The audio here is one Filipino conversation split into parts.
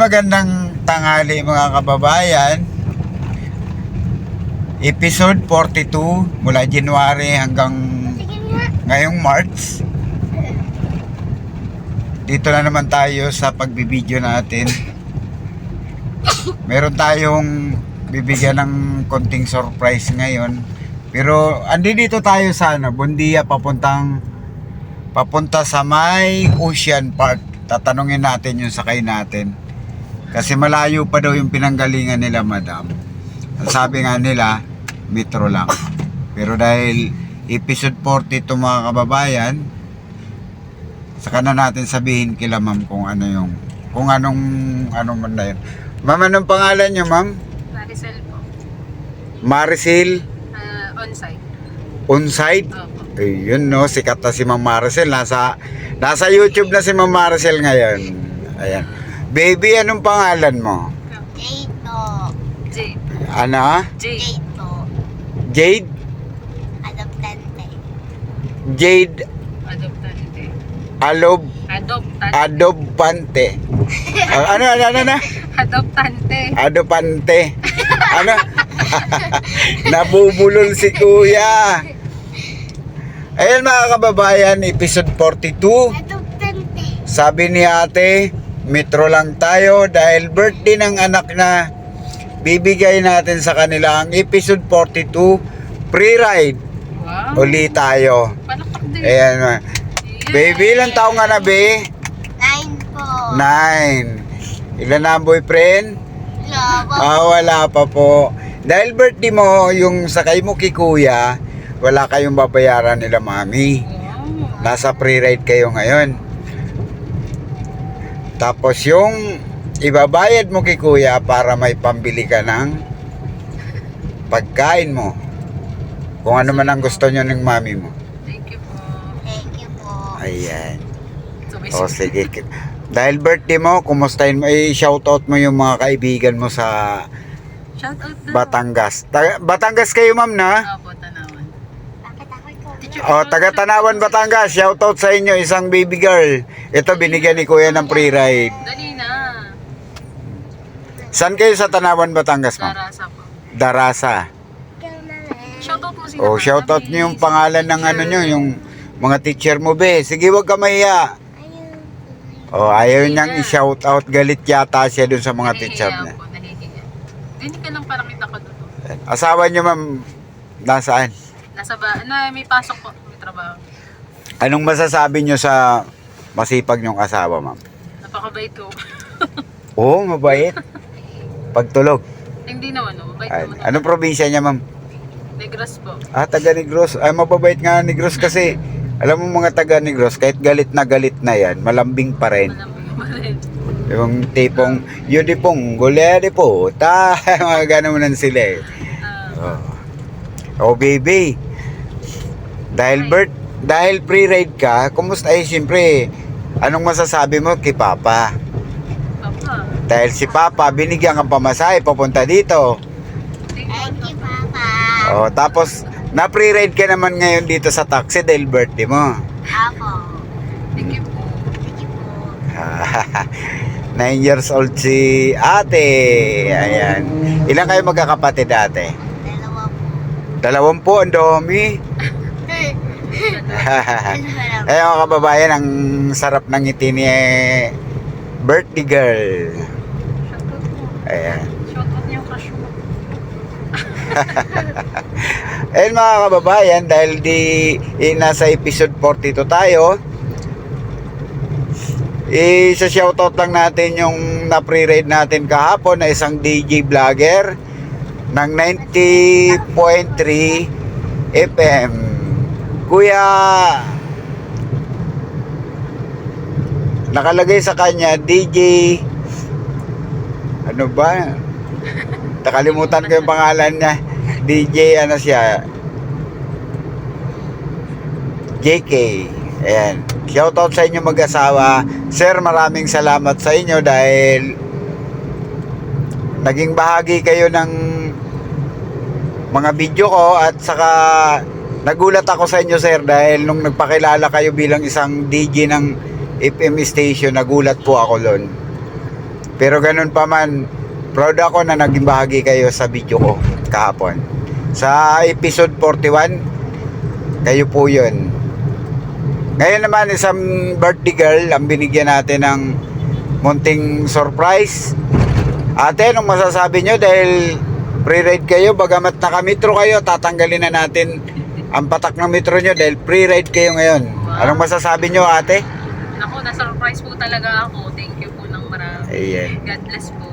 Magandang tanghali mga kababayan. Episode 42 mula January hanggang ngayong March. Dito na naman tayo sa pagbibideo natin. Meron tayong bibigyan ng konting surprise ngayon. Pero andi dito tayo sa ano, Bundia papuntang papunta sa may Ocean Park. Tatanungin natin yung sakay natin. Kasi malayo pa daw yung pinanggalingan nila, madam. Ang sabi nga nila, metro lang. Pero dahil episode 40 to mga kababayan, saka na natin sabihin kila ma'am kung ano yung, kung anong, anong man na yun. Ma'am, anong pangalan niyo, ma'am? Maricel po. Maricel Ah, on-site. Onside? Opo. Ayun no, sikat na si Ma'am Maricel. Nasa, nasa YouTube na si Ma'am Maricel ngayon. Ayan. Baby, anong pangalan mo? Dito. J. Ano? J. Dito. Jade? Adoptante. Jade Adoptante. Alob Adoptante. Adopante. Ah, ano, ano, ano, ano? Adoptante. Adopante. Ano? Nabubulol si Kuya. Ayan mga kababayan, episode 42. Adoptante. Sabi ni ate, metro lang tayo dahil birthday ng anak na bibigay natin sa kanila ang episode 42 pre-ride. Wow. Uli tayo. Palakpak din. Ayan. ma. Baby, ilang taong ka na, be? Nine po. Nine. Ilan na ang boyfriend? Lobo. Ah, wala pa po. Dahil birthday mo, yung sakay mo kay kuya, wala kayong babayaran nila mami. Nasa pre-ride kayo ngayon. Tapos yung ibabayad mo kay kuya para may pambili ka ng pagkain mo. Kung ano man ang gusto nyo ng mami mo. Thank you po. Thank you po. Ayan. O sige. Dahil birthday mo, kumustahin mo, i-shoutout mo yung mga kaibigan mo sa Shout out na. Batangas. Ta- Batangas kayo ma'am na? Opo, tanawan. Bakit ako ikaw? Teacher, O, taga Tanawan, Batangas. Shoutout sa inyo, isang baby girl. Ito, binigyan ni kuya ng pre-ride. Dali na. Saan kayo sa Tanawan, Batangas, ma'am? Darasa po. Darasa. Ikaw na rin. Shout out mo sila. O, shoutout niyo yung pangalan ng ano nyo, yung mga teacher mo, be. Sige, wag ka mahiya. O, ayaw niyang i-shoutout. Galit yata siya dun sa mga teacher niya. po, nahihiya. Hindi ka lang parang kita ko doon. Asawa niyo, ma'am, nasaan? Nasa ba, na may pasok po, may trabaho. Anong masasabi niyo sa masipag niyong asawa, ma'am? Napakabait ko. Oo, mabait. Pagtulog. Hindi naman, no? mabait Ay, naman. anong probinsya niya, ma'am? Negros po. Ah, taga Negros. Ay, mababait nga Negros kasi alam mo mga taga Negros, kahit galit na galit na yan, malambing pa rin. Malambing pa rin. Yung tipong, yun di pong, gulere po, ta, mga gano'n sila eh. Ah, Oh. Oh, baby. Dahil Bert, dahil pre-ride ka, kumusta? Eh, siyempre, anong masasabi mo kay Papa? papa. Dahil si Papa, binigyan kang pamasahe papunta dito. Thank you, Papa. Oh, tapos, na pre-ride ka naman ngayon dito sa taxi dahil birthday mo. Apo. Thank you po. Thank you po. 9 years old si ate. Ayan. Ilan kayo magkakapatid ate? Dalawa po. Ang dami. Ayun mga kababayan, ang sarap ng ngiti ni eh, birthday girl. Ayan. Mo. Ayun mga kababayan, dahil di eh, nasa episode 42 tayo, isa shoutout lang natin yung na-pre-ride natin kahapon na isang DJ vlogger ng 90.3 FM. Kuya, nakalagay sa kanya DJ ano ba? Nakalimutan ko yung pangalan niya. DJ ano siya? JK. Ayan. Shoutout sa inyo mag-asawa. Sir, maraming salamat sa inyo dahil naging bahagi kayo ng mga video ko at saka nagulat ako sa inyo sir dahil nung nagpakilala kayo bilang isang DJ ng FM station, nagulat po ako doon. Pero ganun pa man, proud ako na naging bahagi kayo sa video ko kahapon. Sa episode 41, kayo po yun. Ngayon naman, isang birthday girl ang binigyan natin ng munting surprise. Ate, anong masasabi nyo dahil pre-ride kayo, bagamat naka-metro kayo, tatanggalin na natin ang patak ng metro nyo dahil pre-ride kayo ngayon. Anong masasabi nyo ate? Ako, na-surprise po talaga ako. Thank you po ng marami. Ayan. God bless po.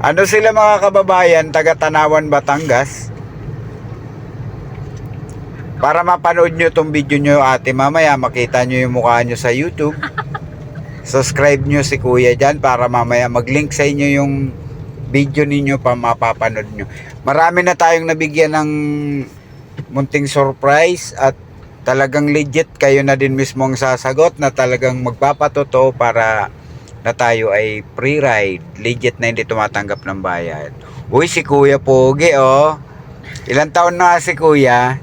Ano sila mga kababayan, taga Tanawan, Batangas? Para mapanood nyo itong video nyo ate mamaya, makita nyo yung mukha nyo sa YouTube. Subscribe nyo si kuya dyan para mamaya mag-link sa inyo yung video ninyo pa mapapanood nyo. Marami na tayong nabigyan ng munting surprise at talagang legit kayo na din mismo ang sasagot na talagang magpapatotoo para na tayo ay free ride. Legit na hindi tumatanggap ng bayad. Uy, si Kuya Pogi, oh. Ilang taon na si Kuya?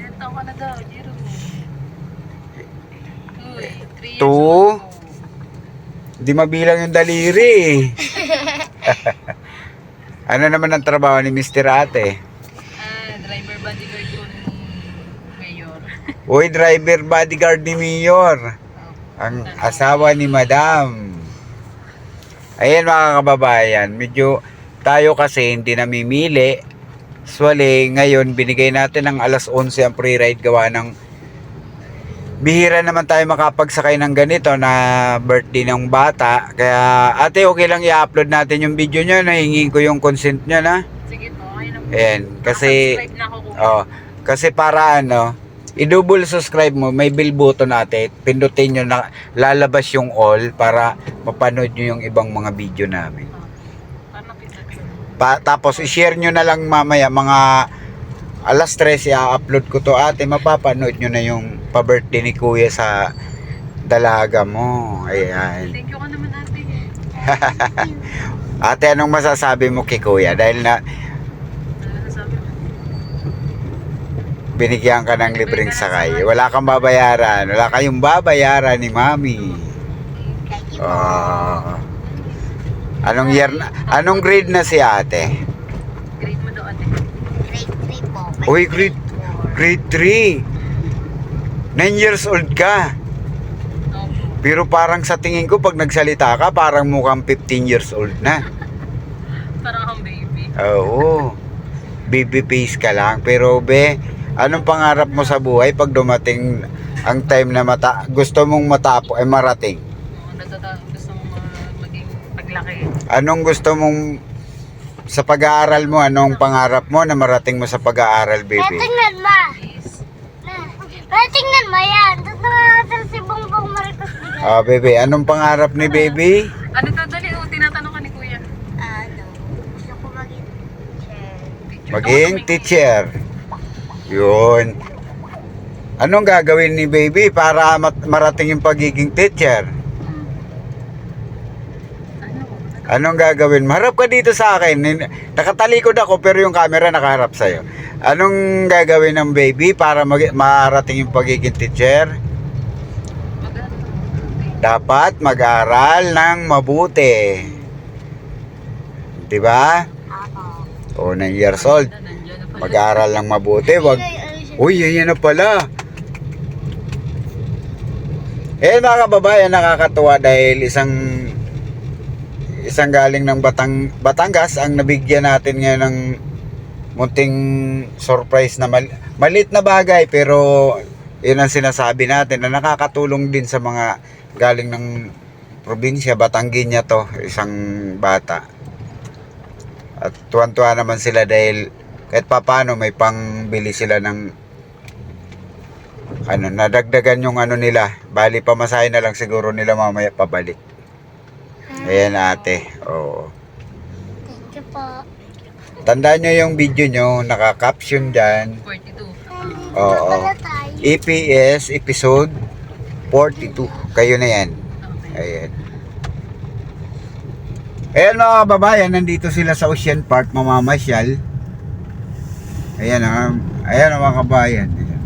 Ilan taon ka na daw, Jiro? Uy, 3 years Two? Hindi mabilang yung daliri. ano naman ang trabaho ni Mr. Ate? Ah, driver bodyguard ko ng mayor. Uy, driver bodyguard ni Mayor. Ang asawa ni Madam. Ayan mga kababayan, medyo tayo kasi hindi namimili. Usually, ngayon binigay natin ng alas 11 ang pre-ride gawa ng bihira naman tayo makapagsakay ng ganito na birthday ng bata. Kaya ate, okay lang i-upload natin yung video nyo. Nahingin ko yung consent nyo na. Sige po. Ayan, kasi... Subscribe na ako Oh, kasi para ano, i-double subscribe mo, may bell button natin, pindutin nyo na lalabas yung all para mapanood nyo yung ibang mga video namin. Kita Pa, tapos i-share nyo na lang mamaya mga alas 3 i-upload ko to ate, mapapanood nyo na yung pa-birthday ni kuya sa dalaga mo. Ayan. Thank you ka naman ate. Ate, anong masasabi mo kay kuya? Dahil na binigyan ka ng libreng sakay. Wala kang babayaran. Wala kayong babayaran ni mami. Ah. anong year na, anong grade na si ate? Grade mo daw ate. Grade 3 po. Uy, grade, grade 3. 9 years old ka. Pero parang sa tingin ko pag nagsalita ka, parang mukhang 15 years old na. Parang baby. Oo. Baby face ka lang. Pero be, anong pangarap mo sa buhay pag dumating ang time na mata gusto mong matapo ay marating? Oo, natata- gusto mo ma- maging paglaki. Anong gusto mong sa pag-aaral mo, anong pangarap mo na marating mo sa pag-aaral, baby? tingnan ma. Kaya tingnan mo yan. Doon na nga si Bongbong Marcos. Ah, baby, anong pangarap ni baby? Ano to dali? Oh, tinatanong ka ni kuya. Ano? Gusto ko maging teacher. Maging teacher. Yun. Anong gagawin ni baby para mat- marating yung pagiging teacher? Ano? Anong gagawin? Marap ka dito sa akin. Nakatalikod ako pero yung camera nakaharap sa'yo. Anong gagawin ng baby para mag- marating yung pagiging teacher? Dapat mag-aral ng mabuti. Di ba? O, 9 years old. Mag-aral ng mabuti. Wag, Uy, yan na pala. Eh mga kababayan, nakakatuwa dahil isang isang galing ng Batang, Batangas ang nabigyan natin ngayon ng munting surprise na mal, malit na bagay pero yun ang sinasabi natin na nakakatulong din sa mga galing ng probinsya, Batangginya to, isang bata. At tuwan-tuwa naman sila dahil kahit papano may pangbili sila ng ano, nadagdagan yung ano nila. Bali, pamasahin na lang siguro nila mamaya pabalik. Ayan ate. Oo. Tandaan nyo yung video nyo, naka-caption dyan. 42. Nandito Oo. EPS episode 42. Kayo na yan. Ayan. Ayan mga kababayan, nandito sila sa Ocean Park, mamamasyal. Ayan ah. Ayan mga kababayan. Ayan.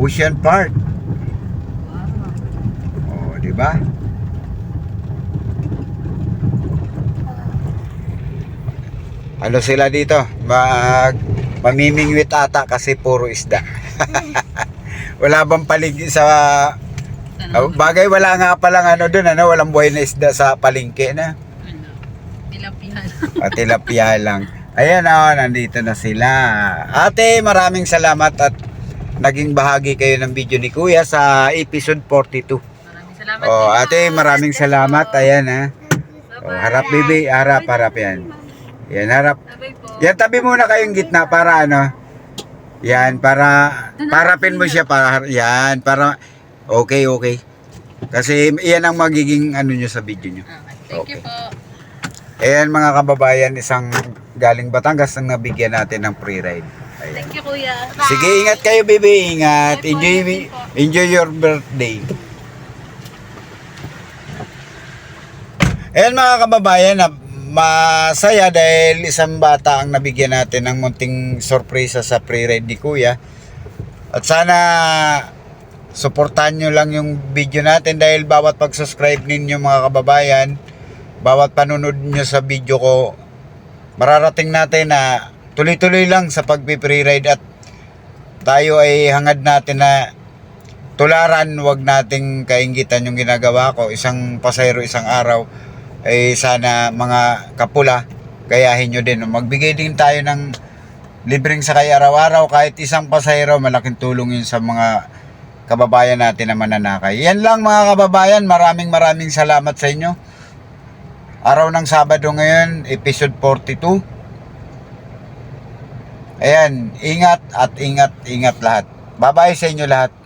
Ocean Park. Oh, di ba? Ano sila dito? Mag mamimingwit ata kasi puro isda. wala bang paligi sa Sana, Ah, bagay wala nga palang ano doon ano walang buhay na isda sa palengke na. ano, tilapihan. At tilapia lang. Ayan oh, nandito na sila. Ate, maraming salamat at naging bahagi kayo ng video ni Kuya sa episode 42. Maraming salamat. Oh, ate, ah. maraming salamat. Ayan ha. Oh, harap bibi, harap, harap yan. Yan, harap. Po. Yan, tabi muna kayong gitna para ano. Yan, para parapin mo siya para yan, para okay, okay. Kasi yan ang magiging ano nyo sa video nyo. Okay. Thank you po. Ayan mga kababayan, isang galing Batangas ang nabigyan natin ng free ride. Ayan. Thank you, kuya. Sige, ingat kayo, baby. Ingat. Enjoy, enjoy your birthday. Ayan mga kababayan, masaya dahil isang bata ang nabigyan natin ng munting sorpresa sa pre-ride ni Kuya. At sana suportahan nyo lang yung video natin dahil bawat pag-subscribe ninyo mga kababayan, bawat panunod nyo sa video ko, mararating natin na tuloy-tuloy lang sa pagpipre-ride at tayo ay hangad natin na tularan, wag nating kaingitan yung ginagawa ko. Isang pasayro, isang araw, ay sana mga kapula, gayahin nyo din. Magbigay din tayo ng libreng sakay araw-araw, kahit isang pasayro, malaking tulong yun sa mga kababayan natin na mananakay. Yan lang mga kababayan, maraming maraming salamat sa inyo. Araw ng Sabado ngayon, episode 42. Ayan, ingat at ingat, ingat lahat. Bye-bye sa inyo lahat.